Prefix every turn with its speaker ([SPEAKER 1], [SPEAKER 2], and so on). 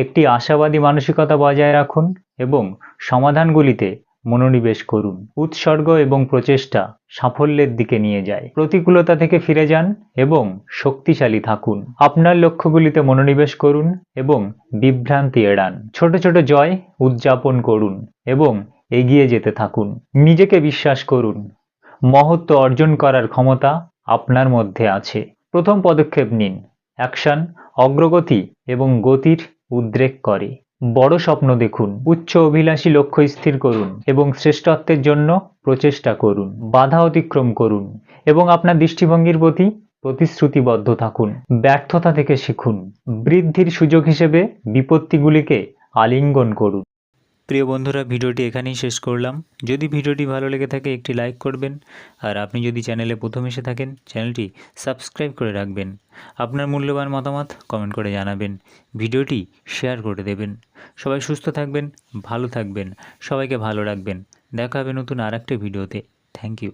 [SPEAKER 1] একটি আশাবাদী মানসিকতা বজায় রাখুন এবং সমাধানগুলিতে মনোনিবেশ করুন। উৎসর্গ এবং প্রচেষ্টা সাফল্যের দিকে নিয়ে যায়। প্রতিকূলতা থেকে ফিরে যান এবং শক্তিশালী থাকুন। আপনার লক্ষ্যগুলিতে মনোনিবেশ করুন এবং বিভ্রান্তি এড়ান। ছোট ছোট জয় উদযাপন করুন এবং এগিয়ে যেতে থাকুন। নিজেকে বিশ্বাস করুন। মহত্ব অর্জন করার ক্ষমতা আপনার মধ্যে আছে। প্রথম পদক্ষেপ নিন। অ্যাকশন, অগ্রগতি এবং গতির উদ্রেক করে। বড় স্বপ্ন দেখুন, উচ্চ অভিলাষী লক্ষ্য স্থির করুন এবং শ্রেষ্ঠত্বের জন্য প্রচেষ্টা করুন, বাধা অতিক্রম করুন এবং আপনার দৃষ্টিভঙ্গির প্রতি প্রতিশ্রুতিবদ্ধ থাকুন। ব্যর্থতা থেকে শিখুন, বৃদ্ধির সুযোগ হিসেবে বিপত্তিগুলিকে আলিঙ্গন করুন। প্রিয় বন্ধুরা, ভিডিওটি এখানেই শেষ করলাম। যদি ভিডিওটি ভালো লেগে থাকে, একটি লাইক করবেন। আর আপনি যদি চ্যানেলে প্রথম এসে থাকেন, চ্যানেলটি সাবস্ক্রাইব করে রাখবেন। আপনার মূল্যবান মতামত কমেন্ট করে জানাবেন। ভিডিওটি শেয়ার করে দেবেন। সবাই সুস্থ থাকবেন, ভালো থাকবেন, সবাইকে ভালো রাখবেন। দেখা হবে নতুন আর একটা ভিডিওতে। Thank you.